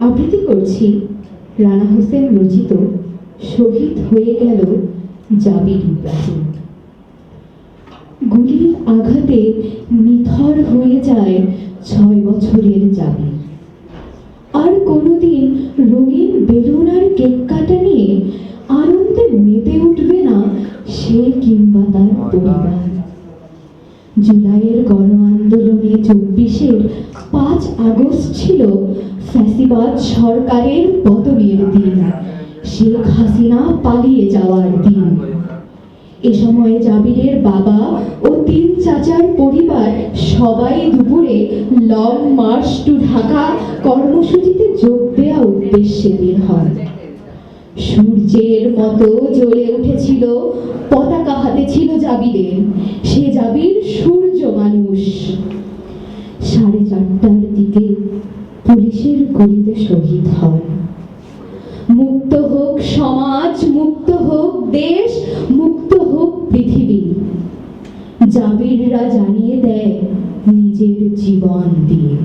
আবৃত্তি করছি। রানা হোসেন রচিত, শহীদ হয়ে গেল জাবির ইব্রাহিম। গুলির আঘাতে নিথর হয়ে যায় ছয় বছরের জাবির আর কোনোদিন রঙিন বেলুন আর কেক কাটা নিয়ে আনন্দে মেতে উঠবে না সে কিংবা তার পরিবার। জুলাইয়ের গণ আন্দোলনে চব্বিশের পাঁচ আগস্ট ছিল ফ্যাসিবাদ সরকারের পতনের দিন। শেখ হাসিনা পালিয়ে যাওয়ার দিন। এ সময় জাবিরের বাবা ও তিন চাচার পরিবার সবাই দুপুরে লং মার্চ টু ঢাকা কর্মসূচিতে যোগ দেওয়া উদ্দেশ্যে বের হয়। সূর্যের মতো জ্বলে উঠেছিল, পতাকা হাতে ছিল জাবিরের। সে গুলিতে শহীদ হয়। মুক্ত হোক সমাজ, মুক্ত হোক দেশ, মুক্ত হোক পৃথিবী। জাবিররা জানিয়ে দেয় নিজের জীবন দিয়ে।